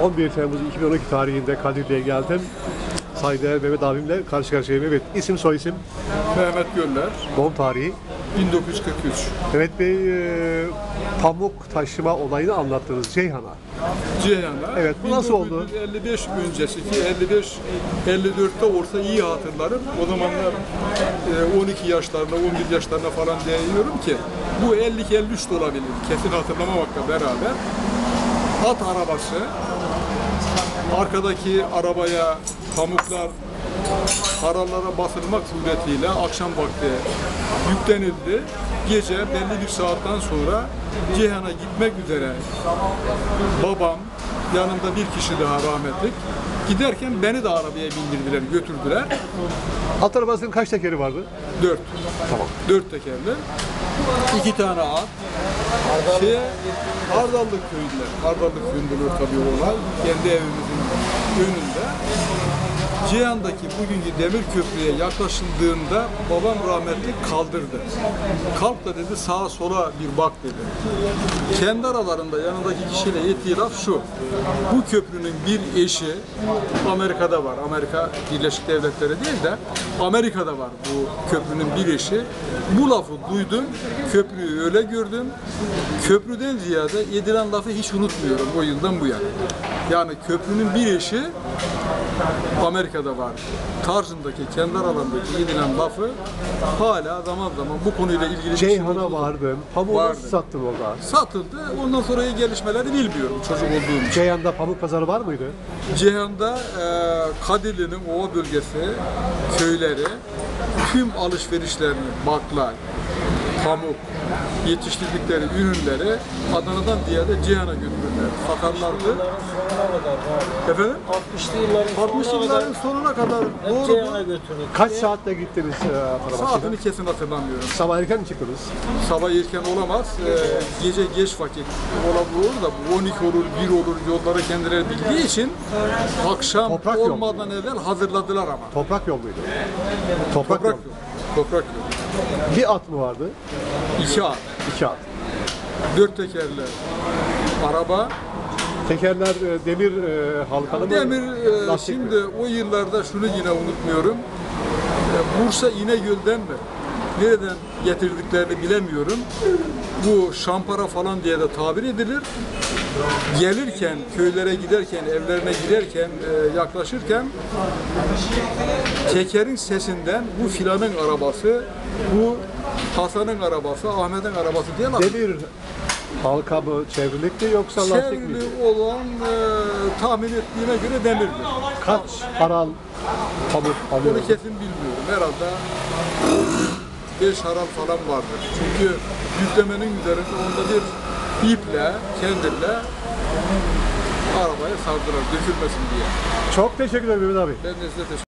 11 Temmuz 2012 tarihinde Kadirli'ye geldim. Saygıdeğer Mehmet abimle karşı karşıyayım. Evet, isim soy isim, Mehmet Göller, doğum tarihi. 1943. Mehmet Bey, e, pamuk taşıma olayını anlattınız Ceyhan'a. Ceyhan'a. Evet, bu nasıl oldu? 55 öncesi ki 55 54'te olsa iyi hatırlarım. O zamanlar e, 12 yaşlarına, 11 yaşlarına falan değiniyorum ki bu 50 53 de olabilir. Kesin hatırlamamakla beraber at arabası arkadaki arabaya pamuklar harallara basılmak suretiyle akşam vakti yüklenildi. Gece belli bir saatten sonra Ceyhan'a gitmek üzere babam yanında bir kişi daha rahmetlik giderken beni de arabaya bindirdiler, götürdüler. At arabasının kaç tekeri vardı? Dört. Tamam. Dört tekerli. iki tane at. Şeye, Hardallık köyünde. Hardallık köyünde olur tabii olay. Kendi evimizin önünde. Cihan'daki bugünkü demir köprüye yaklaşıldığında babam rahmetli kaldırdı. Kalk da dedi sağa sola bir bak dedi. Kendi aralarında yanındaki kişiyle ettiği laf şu. Bu köprünün bir eşi Amerika'da var. Amerika Birleşik Devletleri değil de Amerika'da var bu köprünün bir eşi. Bu lafı duydum. Köprüyü öyle gördüm. Köprüden ziyade edilen lafı hiç unutmuyorum o yıldan bu yana. Yani köprünün bir eşi Amerika'da var. Tarzındaki kendi aralarındaki yedilen lafı hala zaman zaman bu konuyla ilgili şey Ceyhan'a vardın. Pamuğu Vardı. nasıl sattın orada? satıldı. Ondan sonraki gelişmeleri bilmiyorum çocuk olduğum için. Ceyhan'da pamuk pazarı var mıydı? Cihan'da e, Kadirli'nin Ova bölgesi, köyleri tüm alışverişlerini baklay, pamuk, yetiştirdikleri ürünleri Adana'dan ziyade Cihan'a götürürler. Satarlardı. Efendim? 60'lı yılların 60 sonuna yılların kadar sonuna kadar doğru Ceyhan'a mu? götürdük. Kaç saatte gittiniz e? Saatini kesin hatırlamıyorum. Sabah erken mi çıktınız? Sabah erken olamaz. Ee, gece geç vakit olabilir da bu 12 olur, 1 olur yolları kendileri bildiği için akşam Toprak yol. olmadan evvel hazırladılar ama. Toprak yol muydu? Toprak, Toprak yol. yol. Toprak yol. Bir at mı vardı? İki at, İki at. dört tekerli araba. Tekerler e, demir e, halkalı mı? Demir e, Lastik mi? şimdi o yıllarda şunu yine unutmuyorum. E, Bursa İnegöl'den mi? Nereden getirdiklerini bilemiyorum. Bu şampara falan diye de tabir edilir. Gelirken, köylere giderken, evlerine girerken, e, yaklaşırken tekerin sesinden bu filanın arabası, bu Hasan'ın arabası, Ahmet'in arabası diye Demir halka mı çevrilikti yoksa lastik miydi? Çevrili olan e, tahmin ettiğime göre demirdir. Kaç haral pamuk Bunu alıyordu? kesin bilmiyorum. Herhalde 5 haram falan vardır. Çünkü yüklemenin üzerinde onda bir iple, kendille arabaya sardılar dökülmesin diye. Çok teşekkür ederim Mehmet abi. Ben de size teşekkür